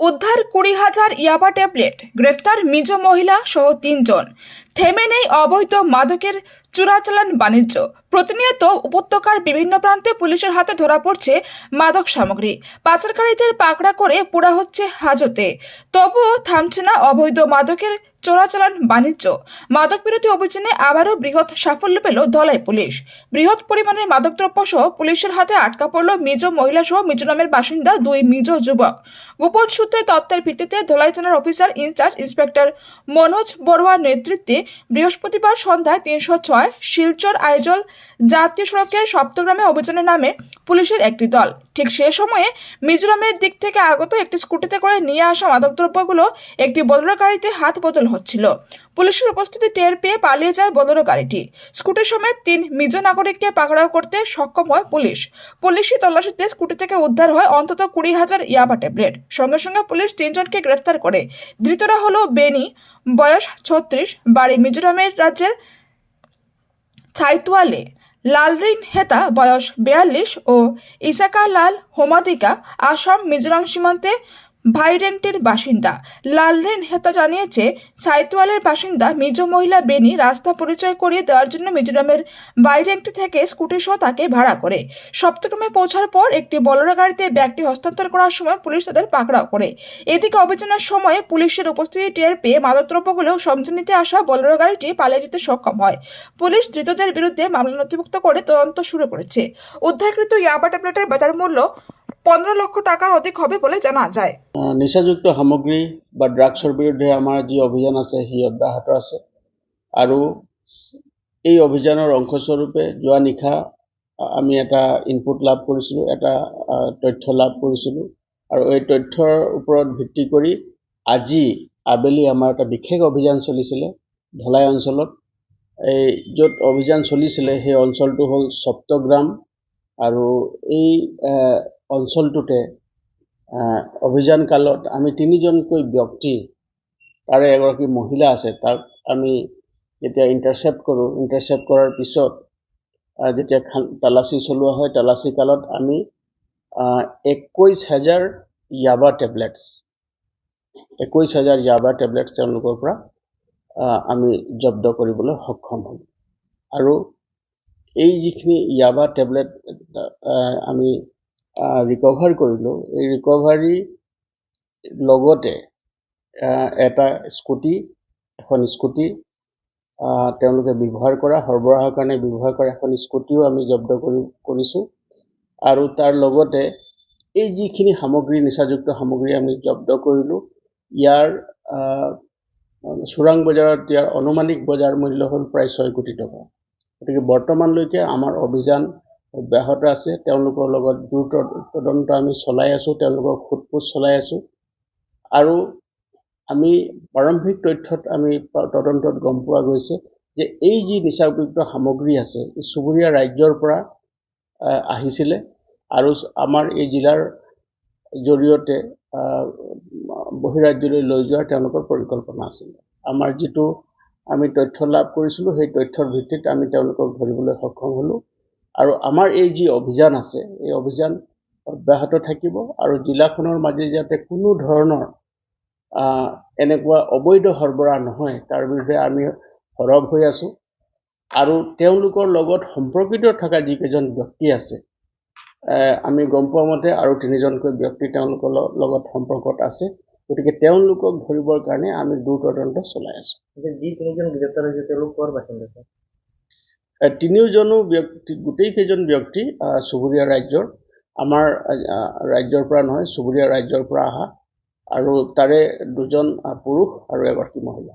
উদ্ধার কুড়ি হাজার ইয়াবা ট্যাবলেট গ্রেফতার মিজো মহিলা সহ তিনজন। থেমে নেই অবৈধ মাদকের চোরাচালান বাণিজ্য। প্রতিনিয়ত উপত্যকার বিভিন্ন প্রান্তে পুলিশের হাতে ধরা পড়ছে মাদক সামগ্রী। পাচারকারীদের পাকড়া করে পোড়া হচ্ছে হাজতে। তবুও থামছে না অবৈধ মাদকের চোরাচালান বাণিজ্য। মাদক বিরোধী অভিযানে আবারও বৃহৎ সাফল্য পেল ধলাই পুলিশ। বৃহৎ পরিমাণের মাদকদ্রব্য সহ পুলিশের হাতে আটকা পড়ল মিজো মহিলা সহ মিজোরামের বাসিন্দা দুই মিজো যুবক। গোপন সূত্রে তত্ত্বের ভিত্তিতে ধলাই থানার অফিসার ইনচার্জ ইন্সপেক্টর মনোজ বড়ুয়ার নেতৃত্বে বৃহস্পতিবার সন্ধ্যায় তিনশো ছয় শিলচর আইজল জাতীয় সড়কের সপ্তগ্রামে অভিযানের নামে পুলিশের একটি দল। ঠিক সে সময়ে মিজোরামের দিক থেকে আগত একটি স্কুটিতে করে নিয়ে আসা মাদকদ্রব্যগুলো একটি বোলেরো গাড়িতে হাত বদল হচ্ছিল। পুলিশের উপস্থিতি টের পেয়ে পালিয়ে যায় বোলেরো গাড়িটি। স্কুটি সমেত তিন মিজো নাগরিককে পাকড়াও করতে সক্ষম হয় পুলিশ। পুলিশি তল্লাশিতে স্কুটি থেকে উদ্ধার হয় অন্তত কুড়ি হাজার ইয়াবা ট্যাবলেট। সঙ্গে সঙ্গে পুলিশ তিনজনকে গ্রেফতার করে। ধৃতরা হলো বেনি, বয়স ছত্রিশ, বাড়ি মিজোরামের রাজ্যের ছাইতুয়ালে লালরিন হেতা বয়স বেয়াল্লিশ ও ইসাকা লাল হোমাদিকা আসাম মিজোরাম সীমান্তে ভাইরেন্টের বাসিন্দা। লালরেন হেতা জানিয়েছে ছাইতুয়ালের বাসিন্দা মিজো মহিলা বেনি রাস্তা পরিচয় করিয়ে দেওয়ার জন্য মিজোরামের বাইরেন্ট থেকে স্কুটি সহ তাকে ভাড়া করে। সপ্তগ্রামে পৌঁছার পর একটি বলরা গাড়িতে ব্যাগটি হস্তান্তর করার সময় পুলিশ তাদের পাকড়াও করে। এদিকে অভিযানের সময় পুলিশের উপস্থিতি টের পেয়ে মাদকদ্রব্যগুলো সমঝে নিতে আসা বলেরো গাড়িটি পালিয়ে যেতে সক্ষম হয়। পুলিশ ধৃতদের বিরুদ্ধে মামলা নথিভুক্ত করে তদন্ত শুরু করেছে। উদ্ধারকৃত ইয়াবা ট্যাবলেটের বাজার মূল্য পনেরো লক্ষ টাকার অধিক হবে বলে জানা যায়। নিচাযুক্ত সামগ্ৰী বা ড্ৰাগছৰ বিৰুদ্ধে আমাৰ যি অভিযান আছে, সি অব্যাহত আছে। আৰু এই অভিযানৰ অংশস্বৰূপে যোৱা নিশা আমি এটা ইনপুট লাভ কৰিছিলোঁ, এটা তথ্য লাভ কৰিছিলোঁ। আৰু এই তথ্যৰ ওপৰত ভিত্তি কৰি আজি আবেলি আমাৰ এটা বিশেষ অভিযান চলিছিলে, ধলাই অঞ্চলত। এই য'ত অভিযান চলিছিলে, সেই অঞ্চলটো হ'ল সপ্তগ্ৰাম। আৰু এই অঞ্চলটোতে অভিযান কালত আমি তিনিজনকৈ ব্যক্তি তাৰে এগৰাকী মহিলা আছে তাক আমি যেতিয়া ইণ্টাৰচেপ্ট কৰোঁ ইণ্টাৰচেপ্ট কৰাৰ পিছত যেতিয়া তালাচী চলোৱা হয় তালাচী কালত আমি একৈছ হাজাৰ ইয়াবা টেবলেটছ একৈছ হাজাৰ ইয়াবা টেবলেটছ তেওঁলোকৰ পৰা আমি জব্দ কৰিবলৈ সক্ষম হ'লোঁ আৰু এই যিখিনি ইয়াবা টেবলেট আমি ৰিকভাৰ কৰিলোঁ, এই ৰিকভাৰী লগতে এটা স্কুটি, এখন স্কুটি তেওঁলোকে ব্যৱহাৰ কৰা, সৰবৰাহৰ কাৰণে ব্যৱহাৰ কৰা এখন স্কুটিও আমি জব্দ কৰি, কৰিছোঁ। আৰু তাৰ লগতে, এই যিখিনি সামগ্ৰী, নিচাযুক্ত সামগ্ৰী আমি জব্দ কৰিলোঁ, ইয়াৰ চোৰাং বজাৰত, ইয়াৰ অনুমানিক বজাৰ মূল্য হ'ল প্ৰায় ছয় কোটি টকা। গতিকে বৰ্তমানলৈকে আমাৰ অভিযান অব্যাহত আছে। তেওঁলোকৰ লগত দ্ৰুত তদন্ত আমি চলাই আছোঁ তেওঁলোকক সোধ পোছ চলাই আছোঁ। আৰু আমি প্ৰাৰম্ভিক তথ্যত আমি তদন্তত গম পোৱা গৈছে যে এই যি নিচাযুক্ত সামগ্ৰী আছে ই চুবুৰীয়া ৰাজ্যৰ পৰা আহ, আহিছিলে। আৰু আমাৰ এই জিলাৰ জৰিয়তে বহিৰাজ্যলৈ লৈ যোৱাৰ তেওঁলোকৰ পৰিকল্পনা আছিলে। আমাৰ যিটো আমি তথ্য লাভ কৰিছিলোঁ সেই তথ্যৰ ভিত্তিত আমি তেওঁলোকক ধৰিবলৈ সক্ষম হ'লোঁ। আৰু আমাৰ এই যি অভিযান আছে এই অভিযান অব্যাহত থাকিব আৰু জিলাখনৰ মাজে যাতে কোনো ধৰণৰ এনেকুৱা অবৈধ সৰবৰাহ নহয় তাৰ বিৰুদ্ধে আমি সৰব হৈ আছোঁ। আৰু তেওঁলোকৰ লগত সম্পৰ্কিত থকা যিকেইজন ব্যক্তি আছে আমি গম পোৱা মতে আৰু তিনিজনকৈ ব্যক্তি তেওঁলোকৰ লগত সম্পৰ্কত আছে। গতিকে তেওঁলোকক ধৰিবৰ কাৰণে আমি দ্ৰুত তদন্ত চলাই আছোঁ। যে যি তিনিজন গ্ৰেপ্তাৰ হৈছে তেওঁলোক ক'ৰ বাসিন্দা তিনিওজনো ব্যক্তি গোটেইকেইজন ব্যক্তি চুবুৰীয়া ৰাজ্যৰ। আমাৰ ৰাজ্যৰ পৰা নহয় চুবুৰীয়া ৰাজ্যৰ পৰা অহা। আৰু তাৰে দুজন পুৰুষ আৰু এগৰাকী মহিলা।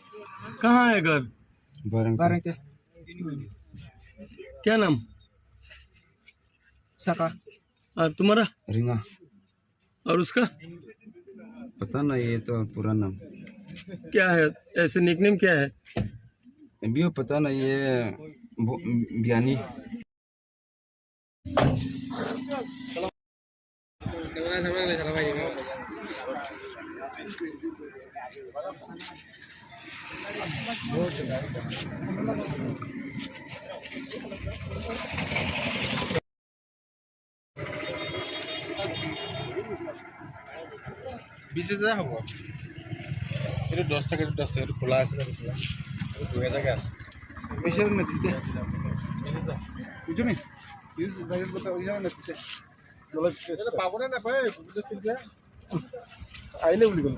कहाँ है घर बारंके क्या नाम सका और तुम्हारा रिंगा और उसका पता नहीं ये तो पूरा नाम क्या है ऐसे निकनेम क्या है अभी वो पता नहीं ये वो- ज्ञानी বিশ হাজাৰ হ'ব। এইটো দহ টকা এইটো দহ টকা এইটো খোলা আছে খোলা। এইটো দুহেজাৰকৈ আছে। পইচা নেতিতে বুজিছো নি? হাজাৰ নেতিতে পাবনে নাপায়? আহিলে বুলি ক'লো।